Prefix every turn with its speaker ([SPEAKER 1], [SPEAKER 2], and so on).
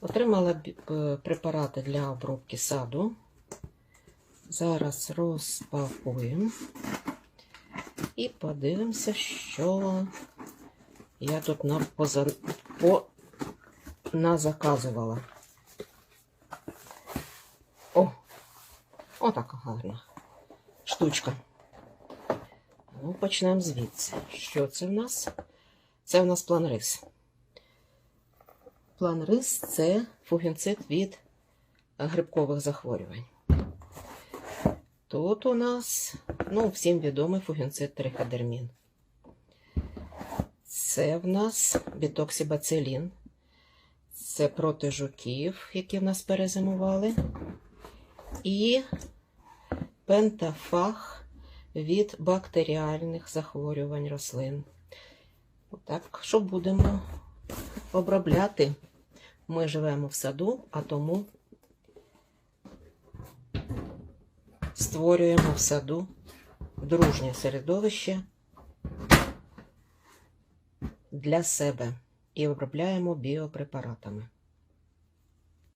[SPEAKER 1] Отримала е, препарати для обробки саду. Зараз розпакуємо і подивимося, що я тут на, поза, по, назаказувала. О! Отака гарна штучка. Ну, почнемо звідси. Що це в нас? Це в нас план рис. План рис це фугінцид від грибкових захворювань. Тут у нас, ну, всім відомий фугінцид триходермін. Це в нас бітоксибацилін. Це проти жуків, які в нас перезимували. І пентафах від бактеріальних захворювань рослин. Так, що будемо обробляти? Ми живемо в саду, а тому створюємо в саду дружнє середовище для себе і обробляємо біопрепаратами.